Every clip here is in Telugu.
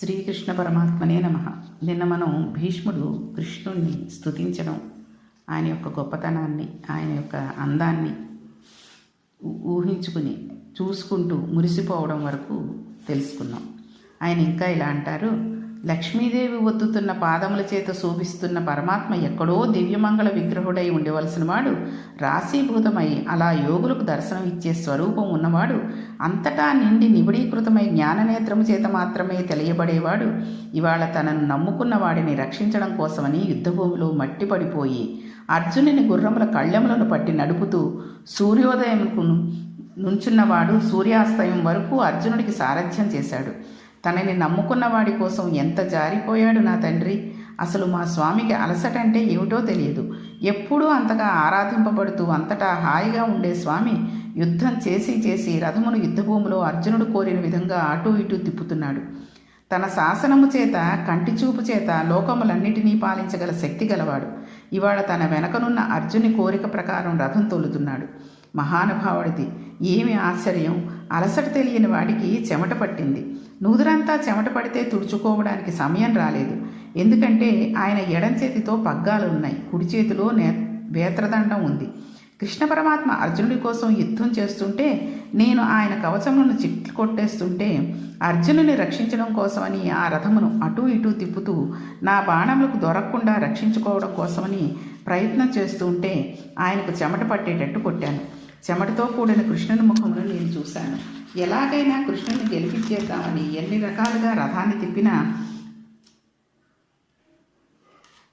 శ్రీకృష్ణ పరమాత్మనే నమ. నిన్న మనం భీష్ముడు కృష్ణుణ్ణి స్తుతించడం ఆయన యొక్క గొప్పతనాన్ని ఆయన యొక్క అందాన్ని ఊహించుకుని చూసుకుంటూ మురిసిపోవడం వరకు తెలుసుకున్నాం. ఆయన ఇంకా ఇలా అంటారు లక్ష్మీదేవి ఒత్తుతున్న పాదముల చేత శోభిస్తున్న పరమాత్మ ఎక్కడో దివ్యమంగళ విగ్రహుడై ఉండవలసిన వాడు రాశీభూతమై అలా యోగులకు దర్శనం ఇచ్చే స్వరూపం ఉన్నవాడు అంతటా నిండి నిబిడీకృతమై జ్ఞాననేత్రము చేత మాత్రమే తెలియబడేవాడు ఇవాళ తనను నమ్ముకున్న వాడిని రక్షించడం కోసమని యుద్ధభూమిలో మట్టి పడిపోయి అర్జునుని గుర్రముల కళ్ళెములను పట్టి నడుపుతూ సూర్యోదయంకు నుంచున్నవాడు సూర్యాస్తయం వరకు అర్జునుడికి సారథ్యం చేశాడు. తనని నమ్ముకున్న వాడి కోసం ఎంత జారిపోయాడు నా తండ్రి? అసలు మా స్వామికి అలసటంటే ఏమిటో తెలియదు. ఎప్పుడూ అంతగా ఆరాధింపబడుతూ అంతటా హాయిగా ఉండే స్వామి యుద్ధం చేసి చేసి రథమును యుద్ధభూమిలో అర్జునుడు కోరిన విధంగా అటూ ఇటూ తిప్పుతున్నాడు. తన శాసనము చేత కంటి చూపు చేత లోకములన్నిటినీ పాలించగల శక్తి గలవాడు. ఇవాళ తన వెనకనున్న అర్జుని కోరిక ప్రకారం రథం తోలుతున్నాడు. మహానుభావుడిది ఏమి ఆశ్చర్యం? అలసట తెలియని వాడికి చెమట పట్టింది. నూదురంతా చెమట పడితే తుడుచుకోవడానికి సమయం రాలేదు. ఎందుకంటే ఆయన ఎడం చేతితో పగ్గాలు ఉన్నాయి కుడి చేతిలో నే వేత్రదండం ఉంది. కృష్ణ పరమాత్మ అర్జునుడి కోసం యుద్ధం చేస్తుంటే నేను ఆయన కవచములను చిట్లు కొట్టేస్తుంటే అర్జునుని రక్షించడం కోసమని ఆ రథమును అటూ ఇటూ తిప్పుతూ నా బాణములకు దొరకకుండా రక్షించుకోవడం కోసమని ప్రయత్నం చేస్తుంటే ఆయనకు చెమట పట్టేటట్టు కొట్టాను. చెమటతో కూడిన కృష్ణుని ముఖమును నేను చూశాను. ఎలాగైనా కృష్ణుని గెలిపించేద్దామని ఎన్ని రకాలుగా రథాన్ని తిప్పినా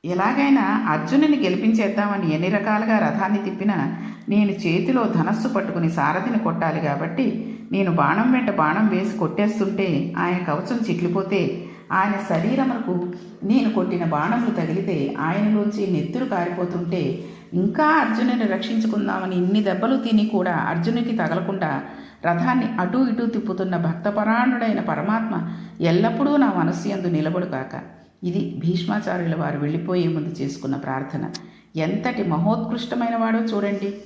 ఎలాగైనా అర్జునుని గెలిపించేద్దామని ఎన్ని రకాలుగా రథాన్ని తిప్పినా నేను చేతిలో ధనస్సు పట్టుకుని సారథిని కొట్టాలి కాబట్టి నేను బాణం వెంట బాణం వేసి కొట్టేస్తుంటే ఆయన కవచం చిట్లిపోతే ఆయన శరీరమునకు నేను కొట్టిన బాణములు తగిలితే ఆయనలోంచి నెత్తురు కారిపోతుంటే ఇంకా అర్జునుని రక్షించుకుందామని ఇన్ని దెబ్బలు తిని కూడా అర్జునునికి తగలకుండా రథాన్ని అటూ ఇటూ తిప్పుతున్న భక్తపరాణుడైన పరమాత్మ ఎల్లప్పుడూ నా మనస్సు యందు నిలబడు కాక ఇది భీష్మాచార్యుల వారు వెళ్ళిపోయే ముందు చేసుకున్న ప్రార్థన. ఎంతటి మహోత్కృష్టమైన వాడో చూడండి.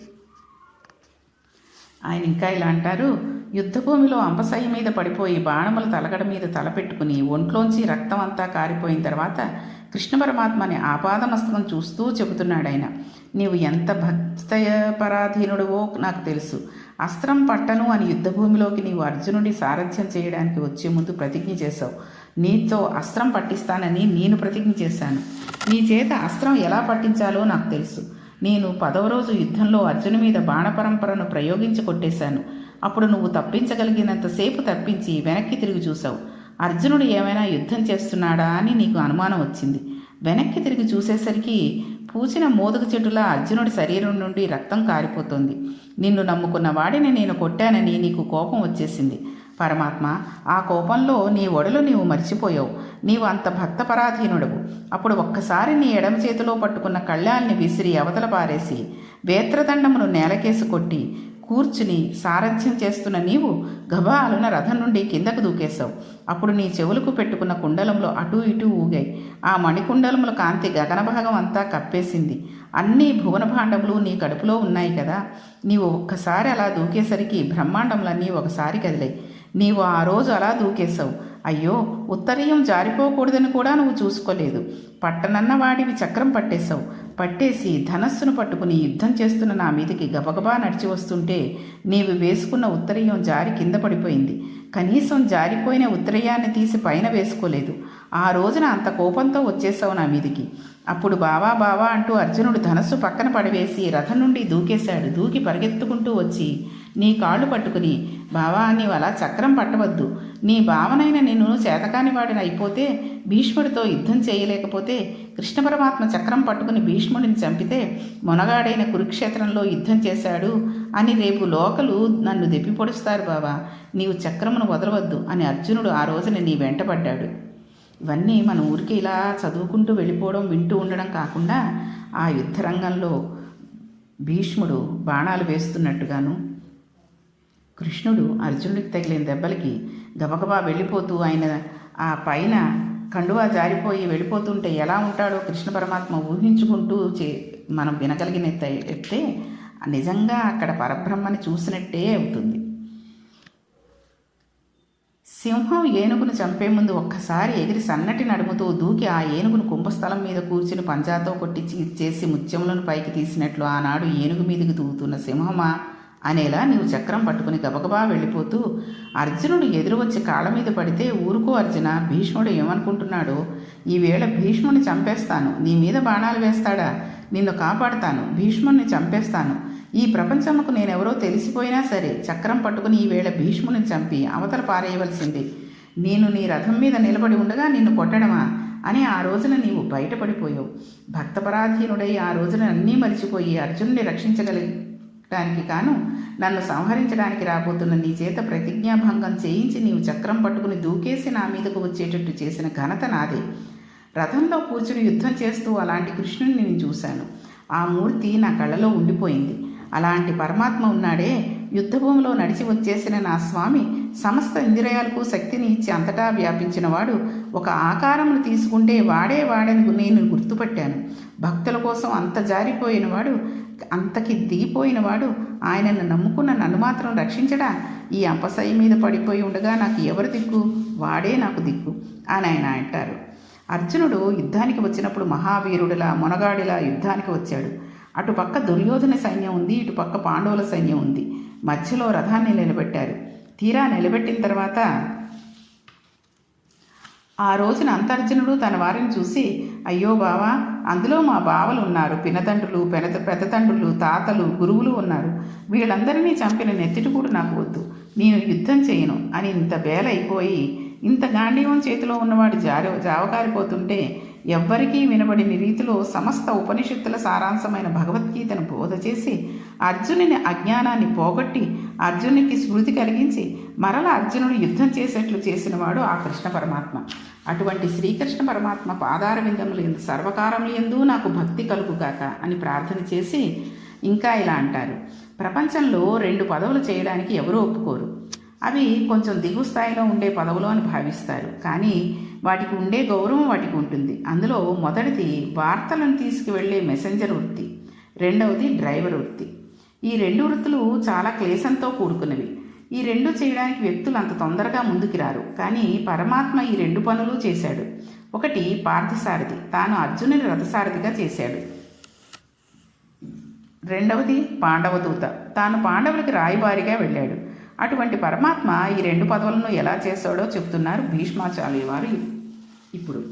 ఆయన ఇంకా ఇలా అంటారు యుద్ధభూమిలో అంపశయ్య మీద పడిపోయి బాణముల తలగడ మీద తలపెట్టుకుని ఒంట్లోంచి రక్తం అంతా కారిపోయిన తర్వాత కృష్ణ పరమాత్మని ఆపాదమస్తకం చూస్తూ చెబుతున్నాడు ఆయన. నీవు ఎంత భక్తపరాధీనుడవో నాకు తెలుసు. అస్త్రం పట్టను అని యుద్ధభూమిలోకి నీవు అర్జునుడి సారథ్యం చేయడానికి వచ్చే ముందు ప్రతిజ్ఞ చేశావు. నీతో అస్త్రం పట్టిస్తానని నేను ప్రతిజ్ఞ చేశాను. నీ చేత అస్త్రం ఎలా పట్టించాలో నాకు తెలుసు. నేను పదవ రోజు యుద్ధంలో అర్జును మీద బాణపరంపరను ప్రయోగించి కొట్టేశాను. అప్పుడు నువ్వు తప్పించగలిగినంతసేపు తప్పించి వెనక్కి తిరిగి చూసావు అర్జునుడు ఏమైనా యుద్ధం చేస్తున్నాడా అని నీకు అనుమానం వచ్చింది. వెనక్కి తిరిగి చూసేసరికి పూసిన మోదుగు చెట్టులా అర్జునుడి శరీరం నుండి రక్తం కారిపోతుంది. నిన్ను నమ్ముకున్న వాడిని నేను కొట్టానని నీకు కోపం వచ్చేసింది. పరమాత్మ ఆ కోపంలో నీ ఒడలు నీవు మర్చిపోయావు. నీవు అంత భక్తపరాధీనుడవు. అప్పుడు ఒక్కసారి నీ ఎడమ చేతిలో పట్టుకున్న కళ్యాణ్ని విసిరి అవతల పారేసి వేత్రదండమును నేలకేసి కొట్టి కూర్చుని సారథ్యం చేస్తున్న నీవు గబాలున రథం నుండి కిందకు దూకేశావు. అప్పుడు నీ చెవులకు పెట్టుకున్న కుండలంలో అటూ ఇటూ ఊగాయి. ఆ మణికుండలముల కాంతి గగనభాగం అంతా కప్పేసింది. అన్ని భువన భాండములు నీ కడుపులో ఉన్నాయి కదా. నీవు ఒక్కసారి అలా దూకేసరికి బ్రహ్మాండములన్నీ ఒకసారి కదిలాయి. నీవు ఆ రోజు అలా దూకేశావు. అయ్యో ఉత్తరీయం జారిపోకూడదని కూడా నువ్వు చూసుకోలేదు. పట్టనన్న వాడివి చక్రం పట్టేశావు. పట్టేసి ధనస్సును పట్టుకుని యుద్ధం చేస్తున్న నా మీదికి గబగబా నడిచి వస్తుంటే నీవు వేసుకున్న ఉత్తరీయం జారి కింద పడిపోయింది. కనీసం జారిపోయిన ఉత్తరీయాన్ని తీసి పైన వేసుకోలేదు. ఆ రోజున అంత కోపంతో వచ్చేసావు నా మీదికి. అప్పుడు బావా బావా అంటూ అర్జునుడు ధనస్సు పక్కన పడవేసి రథం నుండి దూకేశాడు. దూకి పరిగెత్తుకుంటూ వచ్చి నీ కాళ్ళు పట్టుకుని బావా నీవు అలా చక్రం పట్టవద్దు. నీ భావనైన నిన్ను చేతకాని వాడిని అయిపోతే భీష్ముడితో యుద్ధం చేయలేకపోతే కృష్ణ పరమాత్మ చక్రం పట్టుకుని భీష్ముడిని చంపితే మొనగాడైన కురుక్షేత్రంలో యుద్ధం చేశాడు అని రేపు లోకలు నన్ను దెప్పి పొడుస్తారు బావా. నీవు చక్రమును వదలవద్దు అని అర్జునుడు ఆ రోజున నీ వెంటపడ్డాడు ఇవన్నీ మన ఊరికి ఇలా చదువుకుంటూ వెళ్ళిపోవడం వింటూ ఉండడం కాకుండా ఆ యుద్ధరంగంలో భీష్ముడు బాణాలు వేస్తున్నట్టుగాను కృష్ణుడు అర్జునుడికి తగిలిన దెబ్బలకి గబగబా వెళ్ళిపోతూ ఆయన ఆ పైన కండువా జారిపోయి వెళ్ళిపోతుంటే ఎలా ఉంటాడో కృష్ణ పరమాత్మ ఊహించుకుంటూ చే మనం వినగలిగిన ఎత్తే నిజంగా అక్కడ పరబ్రహ్మని చూసినట్టే అవుతుంది. సింహం ఏనుగును చంపే ముందు ఒక్కసారి ఎగిరి సన్నటి నడుముతో దూకి ఆ ఏనుగును కుంభస్థలం మీద కూర్చుని పంజాతో కొట్టి చేసి ముత్యములను పైకి తీసినట్లు ఆనాడు ఏనుగు మీదకి దూకుతున్న సింహమా అనేలా నీవు చక్రం పట్టుకుని గబగబా వెళ్ళిపోతూ అర్జునుడు ఎదురు వచ్చి కాళ్ళ మీద పడితే ఊరుకో అర్జున భీష్ముడు ఏమనుకుంటున్నాడో? ఈవేళ భీష్ముని చంపేస్తాను. నీ మీద బాణాలు వేస్తాడా? నిన్ను కాపాడుతాను. భీష్ముని చంపేస్తాను. ఈ ప్రపంచముకు నేనెవరో తెలిసిపోయినా సరే చక్రం పట్టుకుని ఈవేళ భీష్ముని చంపి అవతల పారేయవలసింది. నేను నీ రథం మీద నిలబడి ఉండగా నిన్ను కొట్టడమా? అని ఆ రోజున నీవు బయటపడిపోయావు. భక్తపరాధీనుడై ఆ రోజున అన్నీ మరిచిపోయి అర్జునుని దానికి కాను నన్ను సంహరించడానికి రాబోతున్న నీ చేత ప్రతిజ్ఞాభంగం చేయించి నీవు చక్రం పట్టుకుని దూకేసి నా మీదకు వచ్చేటట్టు చేసిన ఘనత నాదే. రథంలో కూర్చుని యుద్ధం చేస్తూ అలాంటి కృష్ణుని నేను చూశాను. ఆ మూర్తి నా కళ్ళలో ఉండిపోయింది. అలాంటి పరమాత్మ ఉన్నాడే. యుద్ధభూమిలో నడిచి వచ్చేసిన నా స్వామి సమస్త ఇంద్రియాలకు శక్తిని ఇచ్చి అంతటా వ్యాపించినవాడు ఒక ఆకారమును తీసుకుంటే వాడే వాడని నేను గుర్తుపట్టాను. భక్తుల కోసం అంత జారిపోయినవాడు అంతకి దిగిపోయినవాడు ఆయనను నమ్ముకున్న నన్ను మాత్రం రక్షించడా? ఈ అంపసయ్య మీద పడిపోయి ఉండగా నాకు ఎవరు దిక్కు? వాడే నాకు దిక్కు అని ఆయన అంటారు. అర్జునుడు యుద్ధానికి వచ్చినప్పుడు మహావీరుడిలా మొనగాడిలా యుద్ధానికి వచ్చాడు. అటుపక్క దుర్యోధన సైన్యం ఉంది ఇటుపక్క పాండవుల సైన్యం ఉంది. మధ్యలో రథాన్ని నిలబెట్టారు. తీరా నిలబెట్టిన తర్వాత ఆ రోజున అంతర్జనుడు తన వారిని చూసి అయ్యో బావా అందులో మా బావలు ఉన్నారు పినతండ్రులు పెనత పెద్దతండ్రులు తాతలు గురువులు ఉన్నారు. వీళ్ళందరినీ చంపిన నెత్తిటికూడు నాకు వద్దు. నేను యుద్ధం చేయను. అని ఇంత బేలైపోయి ఇంత గాంధీవం చేతిలో ఉన్నవాడు జారి జావకారిపోతుంటే ఎవ్వరికీ వినబడిన రీతిలో సమస్త ఉపనిషత్తుల సారాంశమైన భగవద్గీతను బోధ చేసి అర్జునుని అజ్ఞానాన్ని పోగొట్టి అర్జునునికి స్మృతి కలిగించి మరల అర్జునుడు యుద్ధం చేసేట్లు చేసినవాడు ఆ కృష్ణ పరమాత్మ. అటువంటి శ్రీకృష్ణ పరమాత్మ పాదార విందములు ఎందు సర్వకారములు ఎందు నాకు భక్తి కలుగుగాక అని ప్రార్థన చేసి ఇంకా ఇలా అంటారు. ప్రపంచంలో రెండు పదవులు చేయడానికి ఎవరూ ఒప్పుకోరు. అవి కొంచెం దిగు స్థాయిలో ఉండే పదవులు అని భావిస్తారు. కానీ వాటికి ఉండే గౌరవం వాటికి ఉంటుంది. అందులో మొదటిది వార్తలను తీసుకువెళ్ళే మెసెంజర్ వృత్తి రెండవది డ్రైవర్ వృత్తి. ఈ రెండు వృత్తులు చాలా క్లేశంతో కూడుకున్నవి. ఈ రెండు చేయడానికి వ్యక్తులు అంత తొందరగా ముందుకు రారు. కానీ పరమాత్మ ఈ రెండు పనులు చేశాడు. ఒకటి పార్థసారథి. తాను అర్జునుని రథసారథిగా చేశాడు. రెండవది పాండవదూత తాను పాండవులకి రాయబారిగా వెళ్ళాడు. అటువంటి పరమాత్మ ఈ రెండు పదవులను ఎలా చేశాడో చెప్తున్నారు భీష్మాచార్య వారు. ఇప్పుడు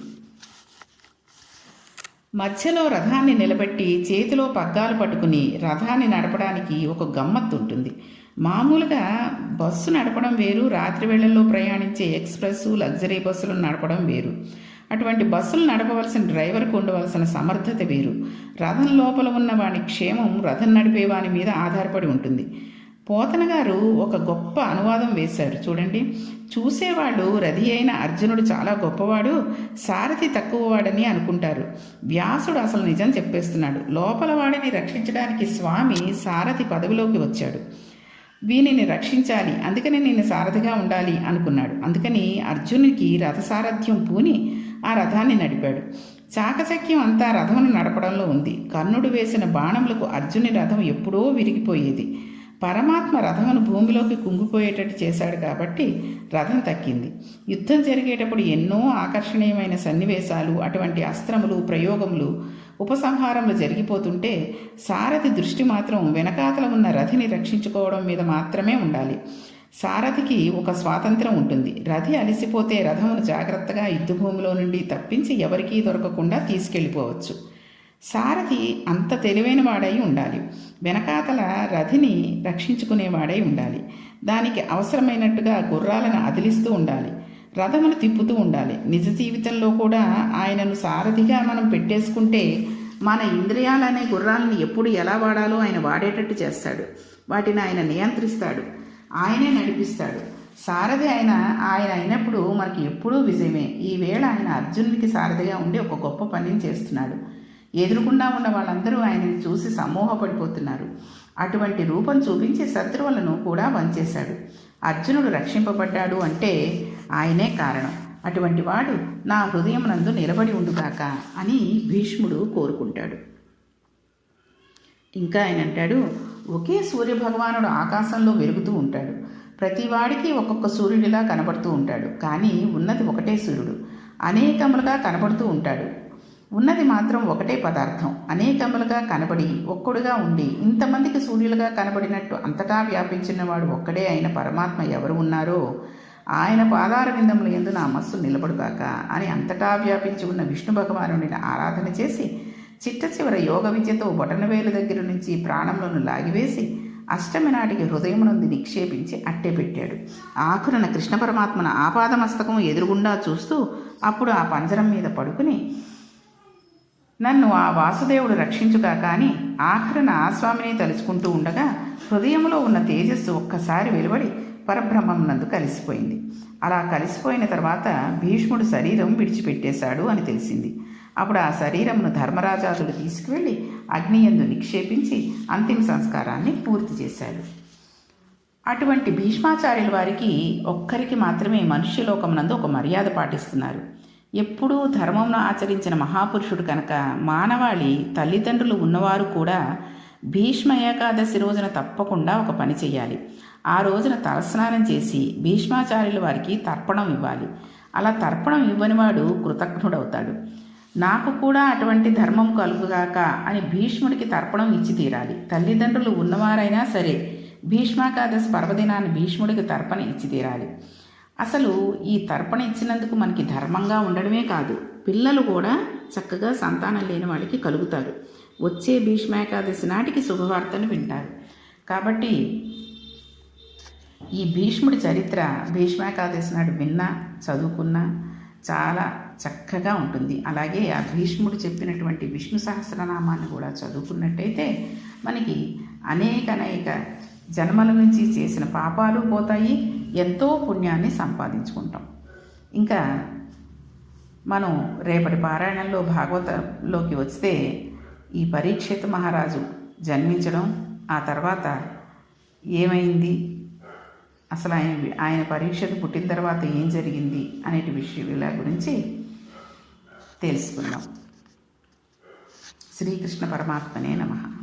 మధ్యలో రథాన్ని నిలబెట్టి చేతిలో పగ్గాలు పట్టుకుని రథాన్ని నడపడానికి ఒక గమ్మత్తు ఉంటుంది. మామూలుగా బస్సు నడపడం వేరు రాత్రి వేళల్లో ప్రయాణించే ఎక్స్ప్రెస్ లగ్జరీ బస్సులను నడపడం వేరు. అటువంటి బస్సులు నడపవలసిన డ్రైవర్కు ఉండవలసిన సమర్థత వేరు. రథం లోపల ఉన్న వాని క్షేమం రథం నడిపే వాని మీద ఆధారపడి ఉంటుంది. పోతన గారు ఒక గొప్ప అనువాదం వేశారు. చూడండి. చూసేవాడు రథి అయిన అర్జునుడు చాలా గొప్పవాడు సారథి తక్కువవాడని అనుకుంటారు. వ్యాసుడు అసలు నిజం చెప్పేస్తున్నాడు. లోపల వాడిని రక్షించడానికి స్వామి సారథి పదవిలోకి వచ్చాడు. వీనిని రక్షించాలి అందుకని నేను సారథిగా ఉండాలి అనుకున్నాడు. అందుకని అర్జునుడికి రథసారథ్యం పూని ఆ రథాన్ని నడిపాడు. చాకచక్యం అంతా రథమును నడపడంలో ఉంది. కర్ణుడు వేసిన బాణములకు అర్జుని రథం ఎప్పుడో విరిగిపోయేది. పరమాత్మ రథమును భూమిలోకి కుంగిపోయేటట్టు చేశాడు కాబట్టి రథం తక్కింది. యుద్ధం జరిగేటప్పుడు ఎన్నో ఆకర్షణీయమైన సన్నివేశాలు అటువంటి అస్త్రములు ప్రయోగములు ఉపసంహారములు జరిగిపోతుంటే సారథి దృష్టి మాత్రం వెనకాతల ఉన్న రథిని రక్షించుకోవడం మీద మాత్రమే ఉండాలి. సారథికి ఒక స్వాతంత్రం ఉంటుంది. రథి అలిసిపోతే రథమును జాగ్రత్తగా యుద్ధభూమిలో నుండి తప్పించి ఎవరికీ దొరకకుండా తీసుకెళ్ళిపోవచ్చు. సారథి అంత తెలివైన వాడై ఉండాలి. వెనకాతల రథిని రక్షించుకునేవాడై ఉండాలి. దానికి అవసరమైనట్టుగా గుర్రాలను అదిలిస్తూ ఉండాలి. రథమును తిప్పుతూ ఉండాలి. నిజ జీవితంలో కూడా ఆయనను సారథిగా మనం పెట్టేసుకుంటే మన ఇంద్రియాలనే గుర్రాలను ఎప్పుడు ఎలా వాడాలో ఆయన వాడేటట్టు చేస్తాడు. వాటిని ఆయన నియంత్రిస్తాడు. ఆయనే నడిపిస్తాడు. సారథి ఆయన ఆయన అయినప్పుడు మనకి ఎప్పుడూ విజయమే. ఈవేళ ఆయన అర్జునుడికి సారథిగా ఉండి ఒక గొప్ప పనిని చేస్తున్నాడు. ఎదురుకుండా ఉన్న వాళ్ళందరూ ఆయనను చూసి సమూహపడిపోతున్నారు. అటువంటి రూపం చూపించి శత్రువులను కూడా వంచేశాడు. అర్జునుడు రక్షింపబడ్డాడు అంటే ఆయనే కారణం. అటువంటి వాడు నా హృదయం నందు నిలబడి ఉండుగాక అని భీష్ముడు కోరుకుంటాడు. ఇంకా ఆయన అంటాడు ఒకే సూర్యభగవానుడు ఆకాశంలో వెలుగుతూ ఉంటాడు. ప్రతివాడికి ఒక్కొక్క సూర్యుడిలా కనబడుతూ ఉంటాడు. కానీ ఉన్నది ఒకటే సూర్యుడు. అనేకములుగా కనబడుతూ ఉంటాడు. ఉన్నది మాత్రం ఒకటే పదార్థం. అనేకములుగా కనబడి ఒక్కడుగా ఉండి ఇంతమందికి సూర్యులుగా కనబడినట్టు అంతటా వ్యాపించినవాడు ఒక్కడే అయిన పరమాత్మ ఎవరు ఉన్నారో ఆయన పాదార విందములు ఎందు నా మస్సు నిలబడుగాక అని అంతటా వ్యాపించి ఉన్న విష్ణు భగవానుడిని ఆరాధన చేసి చిట్ట చివర యోగ విద్యతో బొటనవేలు దగ్గర నుంచి ప్రాణములను లాగివేసి అష్టమి నాటికి హృదయమునందు నిక్షేపించి అట్టే పెట్టాడు. ఆఖరున కృష్ణ పరమాత్మన ఆపాదమస్తకం ఎదురుగుండా చూస్తూ అప్పుడు ఆ పంజరం మీద పడుకుని నన్ను ఆ వాసుదేవుడు రక్షించుగా కానీ ఆఖరణ ఆ స్వామిని తలుచుకుంటూ ఉండగా హృదయంలో ఉన్న తేజస్సు ఒక్కసారి వెలువడి పరబ్రహ్మమునందు కలిసిపోయింది. అలా కలిసిపోయిన తర్వాత భీష్ముడు శరీరం విడిచిపెట్టేశాడు అని తెలిసింది. అప్పుడు ఆ శరీరమును ధర్మరాజాదుడు తీసుకువెళ్ళి అగ్నియందు నిక్షేపించి అంతిమ సంస్కారాన్ని పూర్తి చేశాడు. అటువంటి భీష్మాచార్యుల వారికి ఒక్కరికి మాత్రమే మనుష్యలోకమునందు ఒక మర్యాద పాటిస్తున్నారు. ఎప్పుడూ ధర్మంను ఆచరించిన మహాపురుషుడు కనుక మానవాళి తల్లిదండ్రులు ఉన్నవారు కూడా భీష్మ ఏకాదశి రోజున తప్పకుండా ఒక పని చేయాలి. ఆ రోజున తలస్నానం చేసి భీష్మాచార్యుల వారికి తర్పణం ఇవ్వాలి. అలా తర్పణం ఇవ్వనివాడు కృతజ్ఞుడవుతాడు. నాకు కూడా అటువంటి ధర్మం కలుగుగాక అని భీష్ముడికి తర్పణం ఇచ్చి తీరాలి. తల్లిదండ్రులు ఉన్నవారైనా సరే భీష్మాకాదశి పర్వదినాన్ని భీష్ముడికి తర్పణ ఇచ్చి తీరాలి. అసలు ఈ తర్పణ ఇచ్చినందుకు మనకి ధర్మంగా ఉండడమే కాదు పిల్లలు కూడా చక్కగా సంతానం లేని వాళ్ళకి కలుగుతారు. వచ్చే భీష్మేకాదశి నాటికి శుభవార్తను వింటారు. కాబట్టి ఈ భీష్ముడి చరిత్ర భీష్మేకాదశి నాడు విన్నా చదువుకున్నా చాలా చక్కగా ఉంటుంది. అలాగే ఆ భీష్ముడు చెప్పినటువంటి విష్ణు సహస్రనామాన్ని కూడా చదువుకున్నట్టయితే మనకి అనేక అనేక జన్మల నుంచి చేసిన పాపాలు పోతాయి. ఎంతో పుణ్యాన్ని సంపాదించుకుంటాం. ఇంకా మనం రేపటి పారాయణంలో భాగవతంలోకి వస్తే ఈ పరీక్షిత మహారాజు జన్మించడం ఆ తర్వాత ఏమైంది? అసలు ఆయన ఆయన పరీక్షకు పుట్టిన తర్వాత ఏం జరిగింది అనేటి విషయాల గురించి తెలుసుకుందాం. శ్రీకృష్ణ పరమాత్మనే నమ.